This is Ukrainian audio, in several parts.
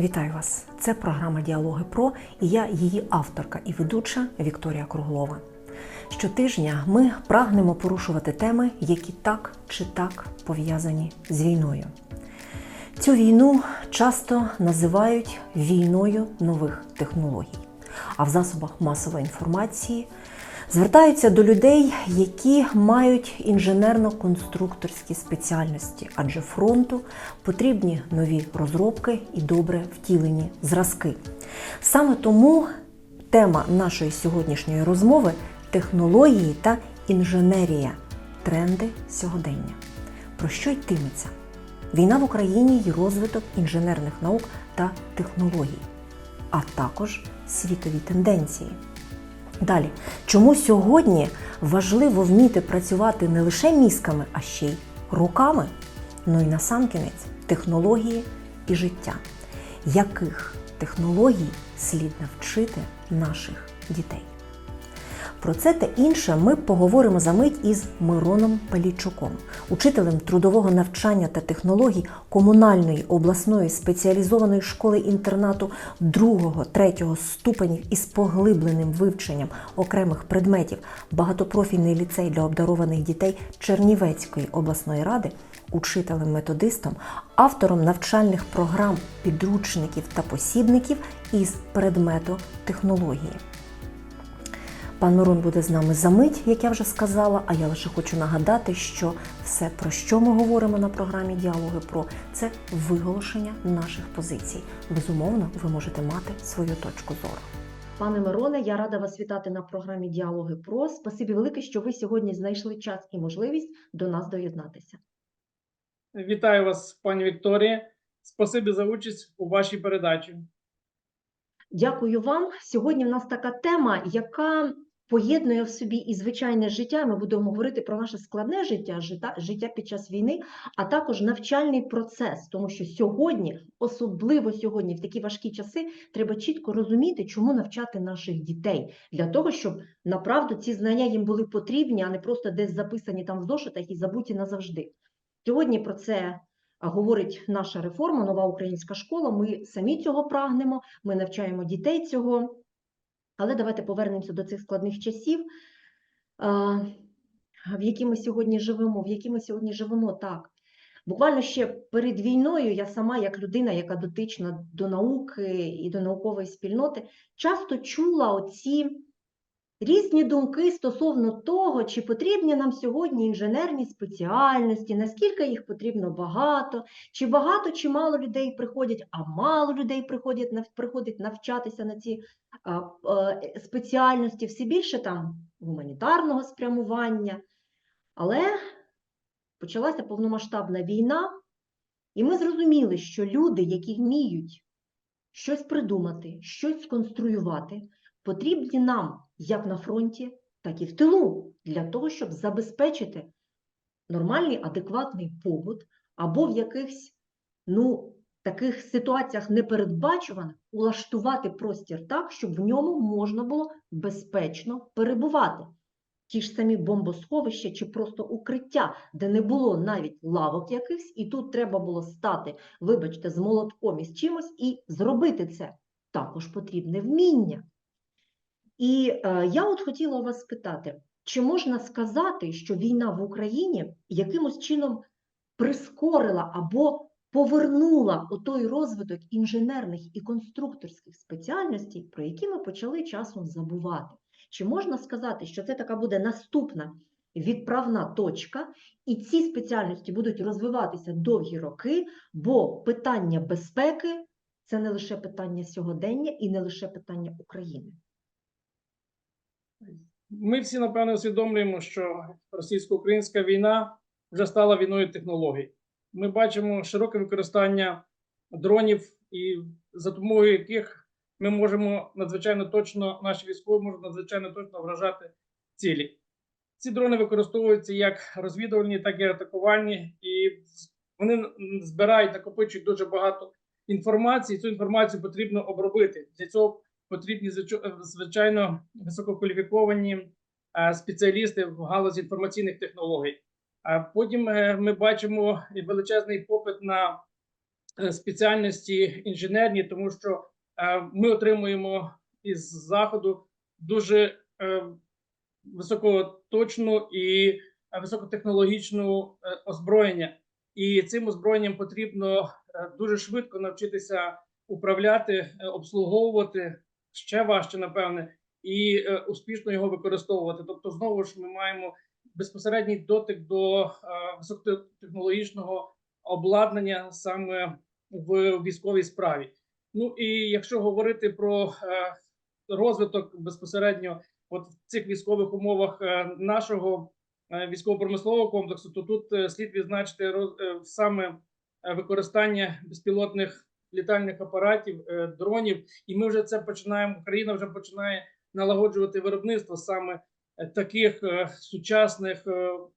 Вітаю вас! Це програма Діалоги Про і я її авторка і ведуча Вікторія Круглова. Щотижня ми прагнемо порушувати теми, які так чи так пов'язані з війною. Цю війну часто називають війною нових технологій, а в засобах масової інформації звертаються до людей, які мають інженерно-конструкторські спеціальності, адже фронту потрібні нові розробки і добре втілені зразки. Саме тому тема нашої сьогоднішньої розмови технології та інженерія тренди сьогодення. Про що йтиметься? Війна в Україні і розвиток інженерних наук та технологій, а також світові тенденції. Далі, чому сьогодні важливо вміти працювати не лише мізками, а ще й руками? Ну і насамкінець технології і життя. Яких технологій слід навчити наших дітей? Про це та інше ми поговоримо за мить із Мироном Палійчуком, учителем трудового навчання та технологій комунальної обласної спеціалізованої школи інтернату 2-3 ступенів із поглибленим вивченням окремих предметів, багатопрофільний ліцей для обдарованих дітей Чернівецької обласної ради, учителем-методистом, автором навчальних програм, підручників та посібників із предмету технології. Пан Мирон буде з нами за мить, як я вже сказала. А я лише хочу нагадати, що все, про що ми говоримо на програмі Діалоги Про це виголошення наших позицій. Безумовно, ви можете мати свою точку зору. Пане Мироне, я рада вас вітати на програмі Діалоги Про. Спасибі велике, що ви сьогодні знайшли час і можливість до нас доєднатися. Вітаю вас, пані Вікторія. Спасибі за участь у вашій передачі. Дякую вам. Сьогодні в нас така тема, яка поєднує в собі і звичайне життя. Ми будемо говорити про наше складне життя, життя, під час війни, а також навчальний процес, тому що сьогодні, особливо сьогодні, в такі важкі часи, треба чітко розуміти, чому навчати наших дітей для того, щоб направду ці знання їм були потрібні, а не просто десь записані там в зошитах і забуті назавжди. Сьогодні про це говорить наша реформа, нова українська школа. Ми самі цього прагнемо, ми навчаємо дітей цього. Але давайте повернемося до цих складних часів, в які ми сьогодні живемо, в які ми сьогодні живемо так. Буквально ще перед війною я сама, як людина, яка дотична до науки і до наукової спільноти, часто чула оці різні думки стосовно того, чи потрібні нам сьогодні інженерні спеціальності, наскільки їх потрібно багато, чи багато, чи мало людей приходять, а мало людей приходять приходить навчатися на ці спеціальності, все більше там гуманітарного спрямування. Але почалася повномасштабна війна, і ми зрозуміли, що люди, які вміють щось придумати, щось сконструювати, потрібні нам як на фронті, так і в тилу, для того, щоб забезпечити нормальний, адекватний побут, або в якихось ну, таких ситуаціях непередбачуваних улаштувати простір так, щоб в ньому можна було безпечно перебувати. Ті ж самі бомбосховища чи просто укриття, де не було навіть лавок якихось, і тут треба було стати, вибачте, з молотком і з чимось і зробити це. Також потрібне вміння. І е, я от хотіла вас спитати, чи можна сказати, що війна в Україні якимось чином прискорила або повернула той розвиток інженерних і конструкторських спеціальностей, про які ми почали часом забувати? Чи можна сказати, що це така буде наступна відправна точка, і ці спеціальності будуть розвиватися довгі роки, бо питання безпеки це не лише питання сьогодення і не лише питання України? Ми всі, напевно, усвідомлюємо, що російсько-українська війна вже стала війною технологій. Ми бачимо широке використання дронів, і за допомогою яких ми можемо надзвичайно точно, наші військові можуть надзвичайно точно вражати цілі. Ці дрони використовуються як розвідувальні, так і атакувальні, і вони збирають, накопичують дуже багато інформації. Цю інформацію потрібно обробити. Для цього потрібні звичайно висококваліфіковані спеціалісти в галузі інформаційних технологій. А потім ми бачимо величезний попит на е, спеціальності інженерні, тому що е, ми отримуємо із заходу дуже е, високоточну і е, високотехнологічну е, озброєння. І цим озброєнням потрібно е, дуже швидко навчитися управляти, е, обслуговувати ще важче, напевне, і е, успішно його використовувати. Тобто, знову ж ми маємо безпосередній дотик до е, високотехнологічного обладнання саме в військовій справі. Ну і якщо говорити про е, розвиток безпосередньо от в цих військових умовах е, нашого е, військово-промислового комплексу, то тут е, слід відзначити роз- е, саме е, використання безпілотних літальних апаратів, е, дронів, і ми вже це починаємо. Україна вже починає налагоджувати виробництво саме е, таких е, сучасних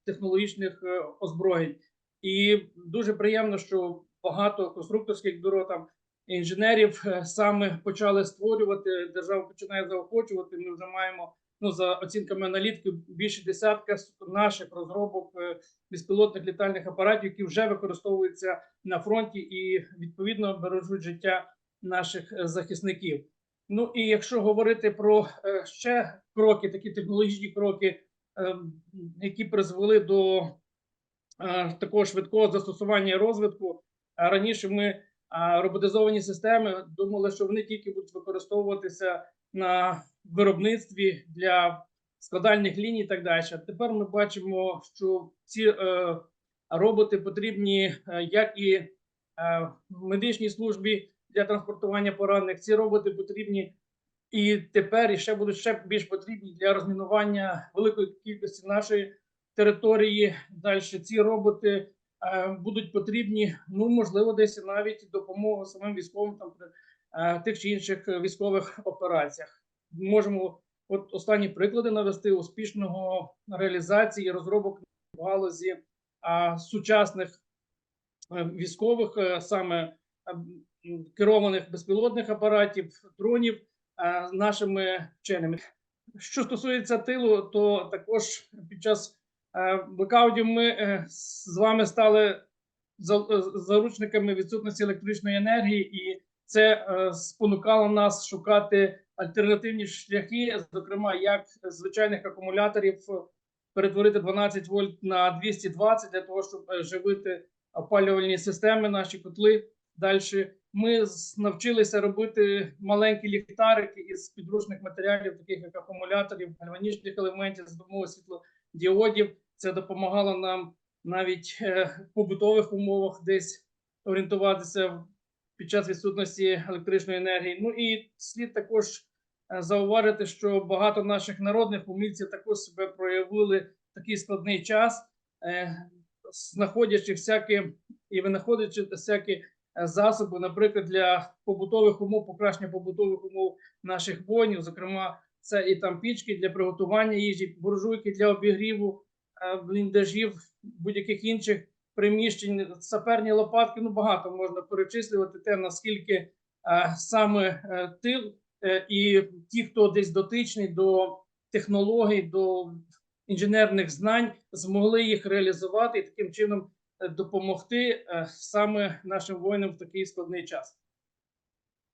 технологічних озброєнь. І дуже приємно, що багато конструкторських бюро там інженерів саме почали створювати. Держава починає заохочувати. Ми вже маємо ну за оцінками аналітиків більше десятка наших розробок е, безпілотних літальних апаратів, які вже використовуються на фронті і відповідно бережуть життя наших е, захисників. Ну і якщо говорити про е, ще кроки, такі технологічні кроки, е, які призвели до такого швидкого застосування і розвитку. Раніше ми роботизовані системи думали, що вони тільки будуть використовуватися на виробництві для складальних ліній і так далі. Тепер ми бачимо, що ці е, роботи потрібні е, як і е, медичній службі для транспортування поранених. Ці роботи потрібні і тепер і ще будуть ще більш потрібні для розмінування великої кількості нашої території. Далі ці роботи е, будуть потрібні. Ну можливо, десь навіть допомога самим військовим там при е, тих чи інших військових операціях. Можемо от останні приклади навести успішного реалізації розробок в галузі а, сучасних е, військових, е, саме е, керованих безпілотних апаратів, дронів е, нашими вченими. Що стосується тилу, то також під час блекаутів ми з вами стали за- заручниками відсутності електричної енергії, і це спонукало нас шукати альтернативні шляхи, зокрема, як звичайних акумуляторів перетворити 12 вольт на 220 для того, щоб е, живити опалювальні системи, наші котли. Далі ми навчилися робити маленькі ліхтарики із підручних матеріалів, таких як акумуляторів, гальванічних елементів з допомогою світлодіодів. Це допомагало нам навіть е, в побутових умовах десь орієнтуватися під час відсутності електричної енергії. Ну і слід також е, зауважити, що багато наших народних умільців також себе проявили в такий складний час, е, знаходячи всякі і винаходячи всякі е, засоби, наприклад, для побутових умов, покращення побутових умов наших воїнів, зокрема, це і там пічки для приготування їжі, буржуйки для обігріву бліндажів, будь-яких інших приміщень, саперні лопатки. Ну багато можна перечислювати те, наскільки е, саме е, тил е, і ті, хто десь дотичний до технологій, до інженерних знань, змогли їх реалізувати і таким чином допомогти саме нашим воїнам в такий складний час.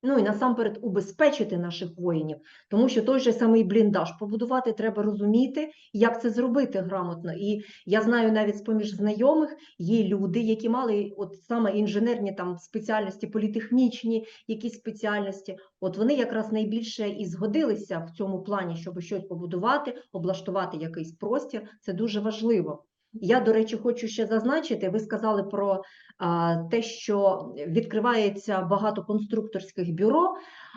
Ну і насамперед убезпечити наших воїнів, тому що той же самий бліндаж побудувати треба розуміти, як це зробити грамотно. І я знаю навіть з поміж знайомих є люди, які мали от саме інженерні там спеціальності, політехнічні якісь спеціальності. От вони якраз найбільше і згодилися в цьому плані, щоб щось побудувати, облаштувати якийсь простір. Це дуже важливо. Я, до речі, хочу ще зазначити, ви сказали про а, те, що відкривається багато конструкторських бюро,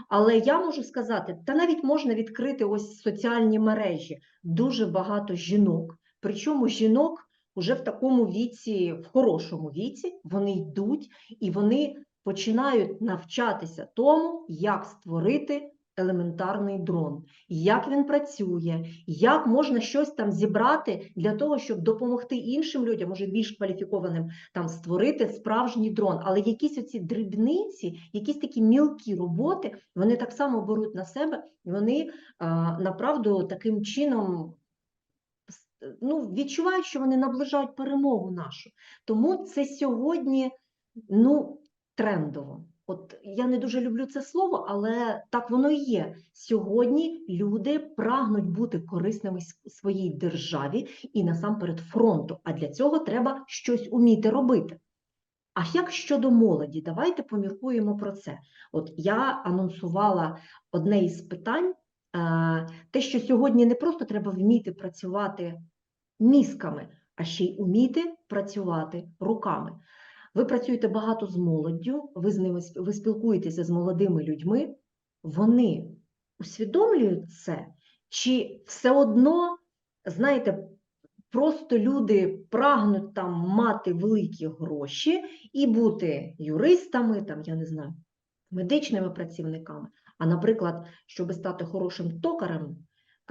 але я можу сказати, та навіть можна відкрити ось соціальні мережі. Дуже багато жінок. Причому жінок уже в такому віці, в хорошому віці, вони йдуть і вони починають навчатися тому, як створити елементарний дрон, як він працює, як можна щось там зібрати для того, щоб допомогти іншим людям, може більш кваліфікованим, там створити справжній дрон. Але якісь оці дрібниці, якісь такі мілкі роботи, вони так само беруть на себе, і вони направду таким чином ну, відчувають, що вони наближають перемогу нашу. Тому це сьогодні, ну. трендово. От я не дуже люблю це слово, але так воно і є. Сьогодні люди прагнуть бути корисними своїй державі і насамперед фронту. А для цього треба щось уміти робити. А як щодо молоді? Давайте поміркуємо про це. От я анонсувала одне із питань, е, те, що сьогодні не просто треба вміти працювати мізками, а ще й уміти працювати руками. Ви працюєте багато з молоддю, ви з ними ви спілкуєтеся з молодими людьми. Вони усвідомлюють це, чи все одно, знаєте, просто люди прагнуть там мати великі гроші і бути юристами, там, я не знаю, медичними працівниками. А, наприклад, щоб стати хорошим токарем,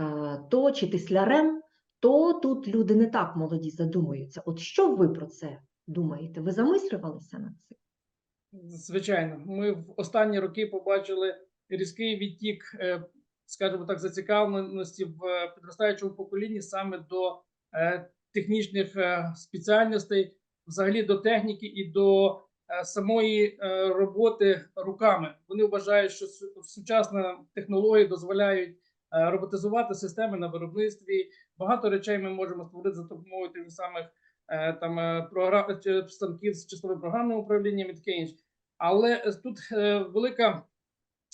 е, то чи тислярем, то тут люди не так молоді задумуються. От що ви про це думаєте? Ви замислювалися над цим? Звичайно, ми в останні роки побачили різкий відтік, е, скажімо так, зацікавленості в е, підростаючому поколінні саме до е, технічних спеціальностей, взагалі до техніки і до самої роботи руками. Вони вважають, що су- сучасна технології дозволяють роботизувати системи на виробництві. Багато речей ми можемо створити за допомогою тих самих там е, програм станків з чистовим програмним управлінням і таке інше. Але е, тут е, велика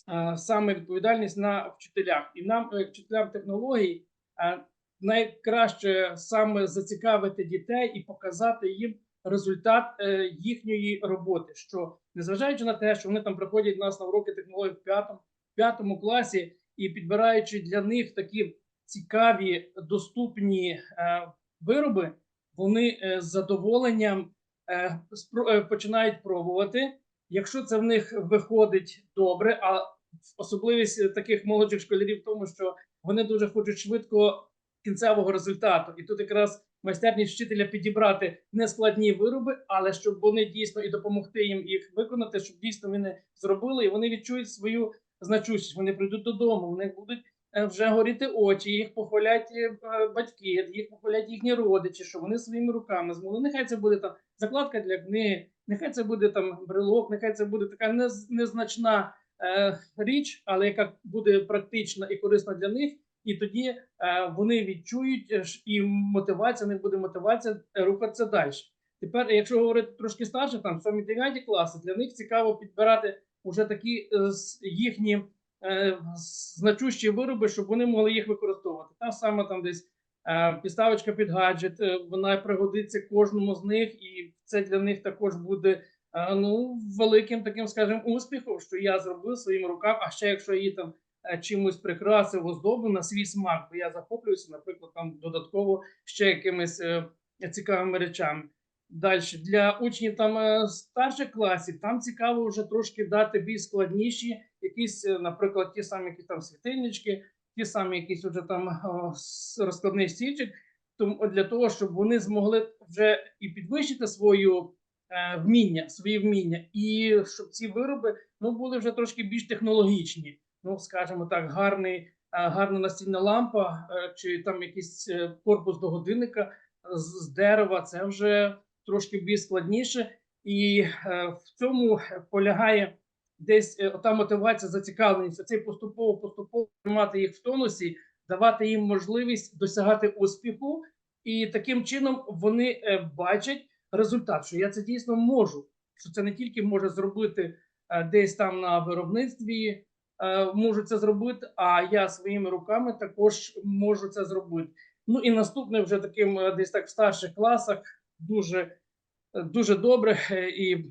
е, саме відповідальність на вчителях, і нам, е, вчителям технологій, е, найкраще саме зацікавити дітей і показати їм результат е, їхньої роботи. Що незважаючи на те, що вони там приходять нас на уроки технологій в п'ятому, п'ятому класі і підбираючи для них такі цікаві доступні е, вироби, вони е, з задоволенням е, е, починають пробувати. Якщо це в них виходить добре, а особливість таких молодших школярів в тому, що вони дуже хочуть швидко кінцевого результату, і тут якраз майстерність вчителя підібрати нескладні вироби, але щоб вони дійсно і допомогти їм їх виконати, щоб дійсно вони зробили, і вони відчують свою значущість. Вони прийдуть додому, вони будуть вже горіти очі, їх похвалять е, батьки, їх похвалять їхні родичі, що вони своїми руками змогли. Нехай це буде там закладка для книги, нехай це буде там брелок, нехай це буде така незначна е, річ, але яка буде практична і корисна для них. І тоді е, вони відчують е, і мотивація, в них буде мотивація е, рухатися далі. Тепер, якщо говорити трошки старше, там 7-9 класи, для них цікаво підбирати вже такі е, їхні е, значущі вироби, щоб вони могли їх використовувати. Та саме там десь е, підставочка під гаджет, е, вона пригодиться кожному з них, і це для них також буде ну, великим таким, скажімо, успіхом, що я зробив своїми руками, а ще якщо її там чимось прикрасив, оздобив на свій смак, бо я захоплююся, наприклад, там додатково ще якимись цікавими речами. Далі для учнів там е, старших класів там цікаво вже трошки дати більш складніші, якісь, е, наприклад, ті самі якісь там світильнички, ті самі якісь вже там розкладний стільчик, тому для того, щоб вони змогли вже і підвищити свою е, вміння, свої вміння, і щоб ці вироби ну були вже трошки більш технологічні. Ну, скажімо так, гарний, е, гарна настільна лампа, е, чи там якийсь е, корпус до годинника з дерева, це вже трошки більш складніше, і е, в цьому полягає десь е, та мотивація, зацікавленість, цей поступово поступово тримати їх в тонусі, давати їм можливість досягати успіху, і таким чином вони е, бачать результат, що я це дійсно можу. Що це не тільки може зробити десь там на виробництві, можу це зробити, а я своїми руками також можу це зробити. Ну і наступне вже таким десь так в старших класах дуже, дуже добре, е, і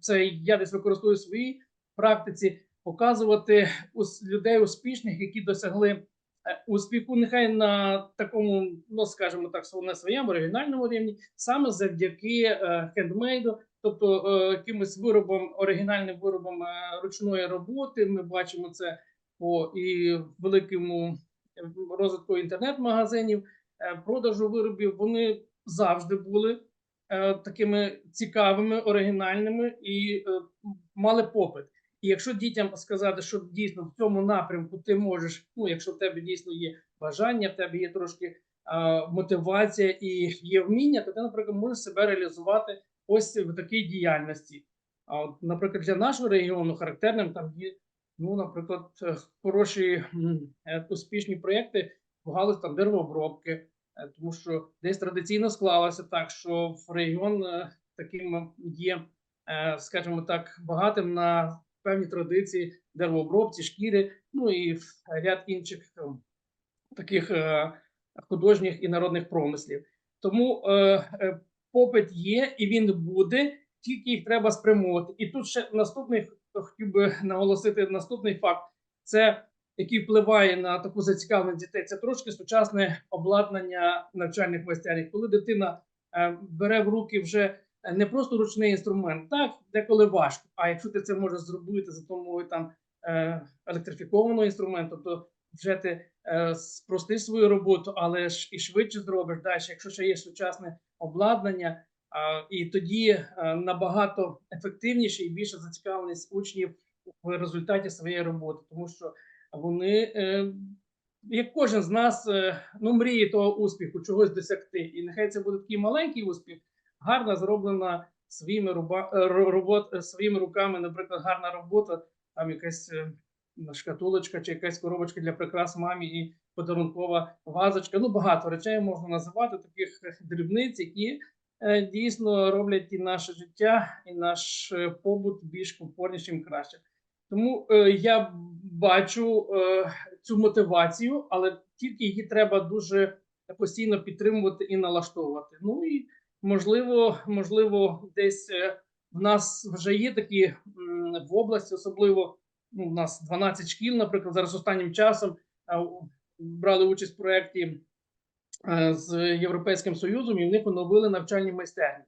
це я десь використовую в своїй практиці, показувати людей успішних, які досягли е, успіху, нехай на такому, ну скажімо так, на своєму оригінальному рівні, саме завдяки е, хендмейду, тобто якимось виробом, оригінальним виробом ручної роботи. Ми бачимо це по і великому розвитку інтернет-магазинів, продажу виробів. Вони завжди були такими цікавими, оригінальними і е, мали попит. І якщо дітям сказати, що дійсно в цьому напрямку ти можеш, ну якщо в тебе дійсно є бажання, в тебе є трошки е, мотивація і є вміння, то ти, наприклад, можеш себе реалізувати ось в такій діяльності. А от, наприклад, для нашого регіону характерним там є, ну, наприклад, е, хороші е, успішні проєкти в галузі там деревообробки, е, тому що десь традиційно склалося так, що в регіон е, таким є, е, скажімо так, багатим на певні традиції деревообробці, шкіри, ну і ряд інших е, таких е, художніх і народних промислів. Тому е, е, попит є і він буде, тільки їх треба спрямовувати. І тут ще наступний хотів би наголосити наступний факт: це який впливає на таку зацікавленість дітей. Це трошки сучасне обладнання навчальних майстерень. Коли дитина е, бере в руки вже е, не просто ручний інструмент, так деколи важко. А якщо ти це можеш зробити за допомогою там е, електрифікованого інструменту, то вже ти спростиш свою роботу, але ж і швидше зробиш далі, якщо ще є сучасне обладнання, і тоді набагато ефективніше і більше зацікавленість учнів в результаті своєї роботи, тому що вони, е, як кожен з нас, е, ну, мріє того успіху, чогось досягти. І нехай це буде такий маленький успіх, гарно зроблена своїми руба, е, робот, своїми руками, наприклад, гарна робота, там якась шкатулочка чи якась коробочка для прикрас мамі і подарункова вазочка. Ну, багато речей можна називати таких дрібниць, які дійсно роблять і наше життя, і наш побут більш комфортнішим, краще. Тому е, я бачу е, цю мотивацію, але тільки її треба дуже постійно підтримувати і налаштовувати. Ну і можливо, можливо, десь е, в нас вже є такі м, в області, особливо ну, у нас 12 шкіл, наприклад, зараз останнім часом е, брали участь в проєкті е, з Європейським Союзом, і в них оновили навчальні майстерні.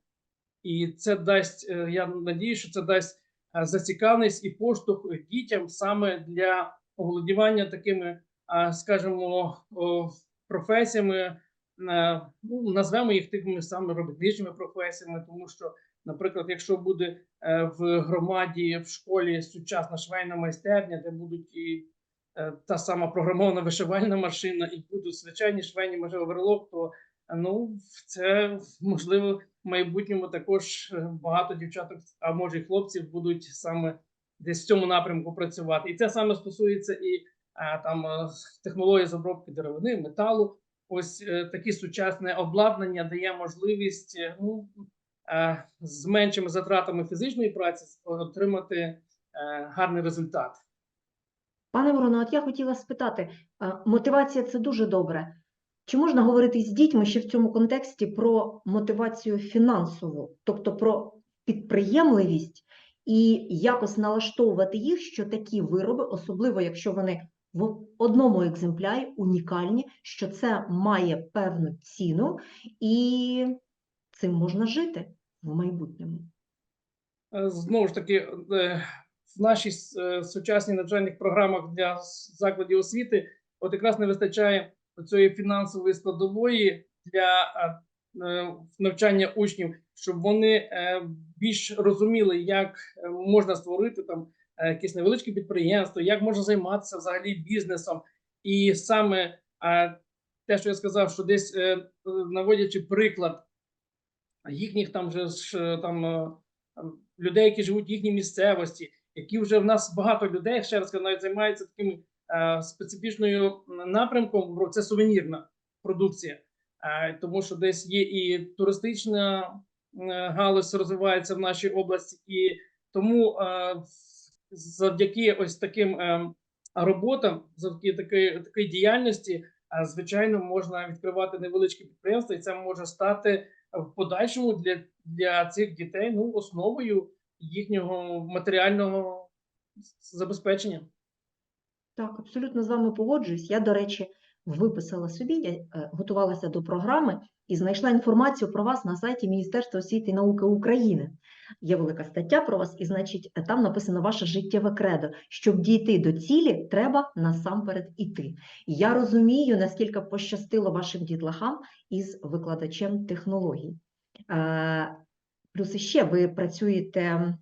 І це дасть, е, я надію, що це дасть е, зацікавленість і поштовх дітям саме для оволодівання такими, скажімо, професіями, ну, назвемо їх такими саме робітничими професіями, тому що, наприклад, якщо буде е, в громаді в школі сучасна швейна майстерня, де будуть і е, та сама програмована вишивальна машина, і будуть звичайні швейні можливо верлок, то ну це можливо в майбутньому також е, багато дівчаток, а може і хлопців будуть саме десь в цьому напрямку працювати. І це саме стосується і е, там е, технології з обробки деревини, металу. Ось е, таке сучасне обладнання дає можливість ну, е, з меншими затратами фізичної праці отримати е, гарний результат. Пане Вороно, от я хотіла спитати, е, мотивація це дуже добре. Чи можна говорити з дітьми ще в цьому контексті про мотивацію фінансову, тобто про підприємливість і якось налаштовувати їх, що такі вироби, особливо якщо вони в одному екземплярі унікальні, що це має певну ціну і цим можна жити в майбутньому? Е, Знову ж таки, е, в нашій е, сучасній навчальних програмах для закладів освіти от якраз не вистачає цієї фінансової складової для е, навчання учнів, щоб вони е, більш розуміли, як е, можна створити там якесь невеличке підприємство, як можна займатися взагалі бізнесом. І саме те, що я сказав, що десь наводячи приклад їхніх там же е, там людей, які живуть в їхній місцевості, які вже в нас багато людей, ще раз кажу, навіть займаються таким е, специфічною напрямком, це сувенірна продукція, е, тому що десь є і туристична е, галузь розвивається в нашій області, і тому е, завдяки ось таким е, роботам, завдяки такої, такої діяльності, е, звичайно, можна відкривати невеличкі підприємства, і це може стати в подальшому для, для цих дітей ну, основою їхнього матеріального забезпечення. Так, абсолютно з вами погоджуюсь. Я, до речі, виписала собі, я е, готувалася до програми і знайшла інформацію про вас на сайті Міністерства освіти і науки України. Є велика стаття про вас, і, значить, е, там написано ваше життєве кредо. Щоб дійти до цілі, треба насамперед іти. Я розумію, наскільки пощастило вашим дітлахам із викладачем технологій. Е, Плюс іще ви працюєте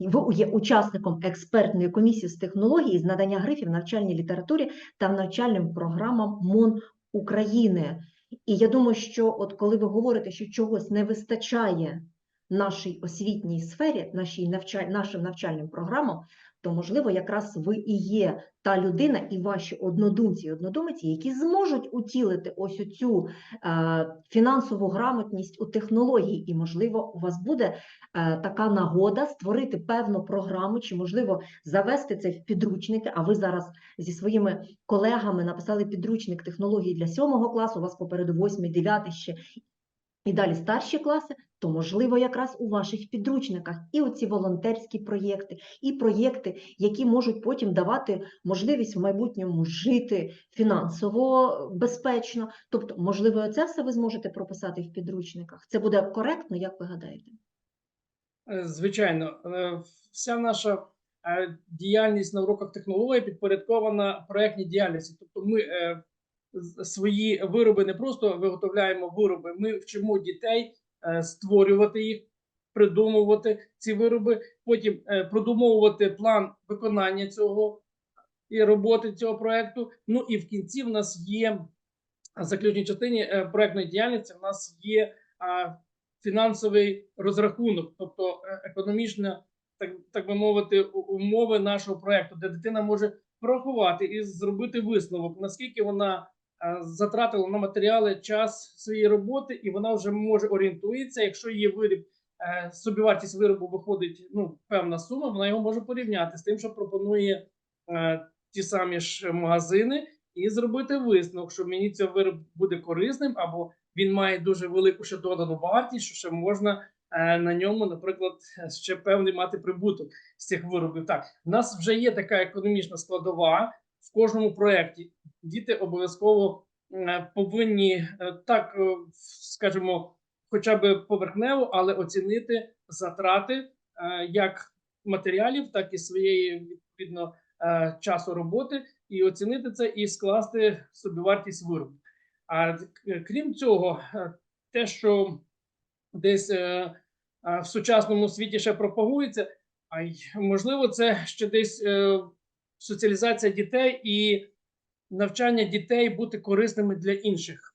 ви є учасником експертної комісії з технології з надання грифів навчальній літературі та навчальним програмам МОН України. І я думаю, що от коли ви говорите, що чогось не вистачає нашій освітній сфері, нашій навчаль... нашим навчальним програмам, то можливо якраз ви і є та людина, і ваші однодумці і однодумиці, які зможуть утілити ось цю е, фінансову грамотність у технології, і можливо, у вас буде е, така нагода створити певну програму, чи можливо завести це в підручники. А ви зараз зі своїми колегами написали підручник технологій для сьомого класу. У вас попереду восьмий, дев'ятий ще і далі старші класи. То можливо, якраз у ваших підручниках і оці волонтерські проєкти, і проєкти, які можуть потім давати можливість в майбутньому жити фінансово безпечно. Тобто, можливо, це все ви зможете прописати в підручниках. Це буде коректно, як ви гадаєте? Е, Звичайно, Е, вся наша е, діяльність на уроках технології підпорядкована проектній діяльності. Тобто, ми свої вироби не просто виготовляємо вироби, ми вчимо дітей створювати їх, придумувати ці вироби, потім е, продумовувати план виконання цього і роботи цього проекту. Ну і в кінці в нас є заключній частині е, проектної діяльності. В нас є фінансовий розрахунок, тобто е, економічна, так, так би мовити, умови нашого проекту, де дитина може порахувати і зробити висновок, наскільки вона е, затратила на матеріали час своєї роботи, і вона вже може орієнтується, якщо її виріб. е, Собівартість виробу виходить ну певна сума, вона його може порівняти з тим, що пропонує е, ті самі ж магазини, і зробити висновок, що мені цей вироб буде корисним, або він має дуже велику ще додану вартість, що ще можна е, на ньому, наприклад, ще певний мати прибуток з цих виробів. Так, в нас вже є така економічна складова в кожному проєкті. Діти обов'язково е, повинні е, так, е, скажімо, хоча б поверхнево, але оцінити затрати як матеріалів, так і своєї відповідно часу роботи, і оцінити це і скласти собівартість виробу. А крім цього, те, що десь в сучасному світі ще пропагується, а можливо, це ще десь соціалізація дітей і навчання дітей бути корисними для інших.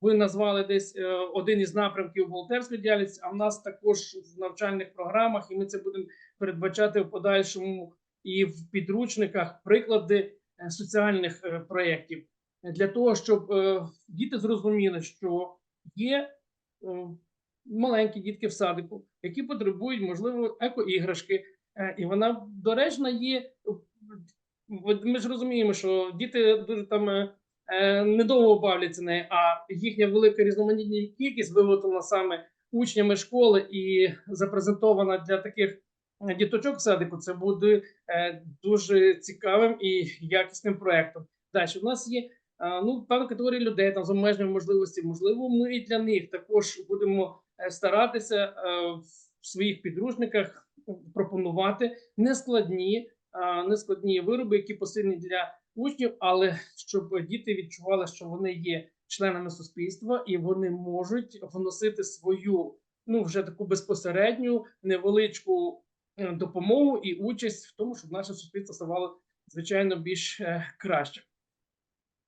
Ви назвали десь е, один із напрямків волонтерської діяльності, а в нас також в навчальних програмах, і ми це будемо передбачати в подальшому і в підручниках приклади е, соціальних е, проєктів для того, щоб діти зрозуміли, що є маленькі дітки в садику, які потребують, можливо, екоіграшки, і вона доречна є. Ми ж розуміємо, що діти дуже там е, е, недовго бавляться нею, а їхня велика різноманітна кількість виготовлена саме учнями школи і запрезентована для таких е, діточок в садику. Це буде дуже цікавим і якісним проектом. Далі у нас є ну певна категорія людей там з обмеженими можливостями. Можливо, ми і для них також будемо старатися в своїх підручниках пропонувати нескладні, нескладні вироби, які посильні для учнів, але щоб діти відчували, що вони є членами суспільства і вони можуть вносити свою ну вже таку безпосередню невеличку е, допомогу і участь в тому, щоб наше суспільство ставало звичайно більш е, краще.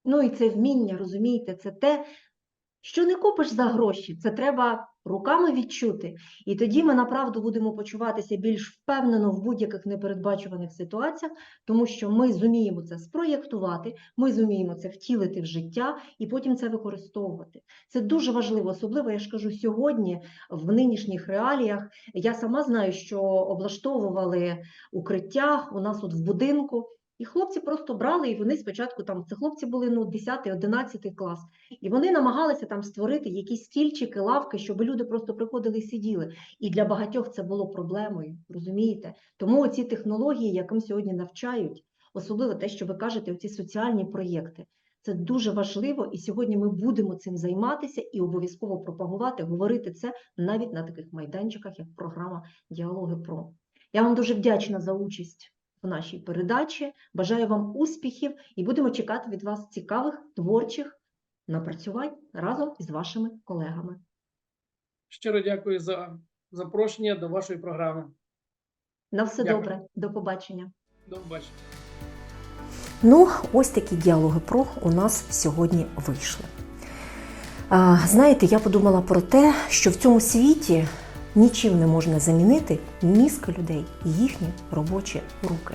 Ну і це вміння, розумієте, це те, що не купиш за гроші, це треба руками відчути. І тоді ми направду будемо почуватися більш впевнено в будь-яких непередбачуваних ситуаціях, тому що ми зуміємо це спроєктувати, ми зуміємо це втілити в життя і потім це використовувати. Це дуже важливо, особливо я ж кажу сьогодні, в нинішніх реаліях. Я сама знаю, що облаштовували укриття у нас от в будинку. І хлопці просто брали, і вони спочатку там це хлопці були ну 10-11 клас, і вони намагалися там створити якісь стільчики, лавки, щоб люди просто приходили і сиділи. І для багатьох це було проблемою, розумієте? Тому ці технології, яким сьогодні навчають, особливо те, що ви кажете, оці соціальні проєкти, це дуже важливо, і сьогодні ми будемо цим займатися і обов'язково пропагувати, говорити це навіть на таких майданчиках, як програма Діалоги Про. Я вам дуже вдячна за участь в нашій передачі. Бажаю вам успіхів і будемо чекати від вас цікавих творчих напрацювань разом із вашими колегами. Щиро дякую за запрошення до вашої програми. На все Дякую. добре, до побачення. До побачення. Ну, ось такі діалоги про у нас сьогодні вийшли. Знаєте, я подумала про те, що в цьому світі нічим не можна замінити мізки людей і їхні робочі руки.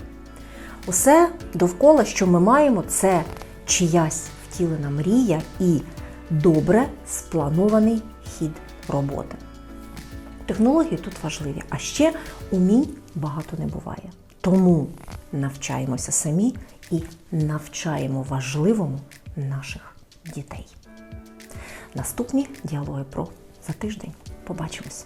Усе довкола, що ми маємо, це чиясь втілена мрія і добре спланований хід роботи. Технології тут важливі, а ще умінь багато не буває. Тому навчаємося самі і навчаємо важливому наших дітей. Наступні діалоги про за тиждень. Побачимось!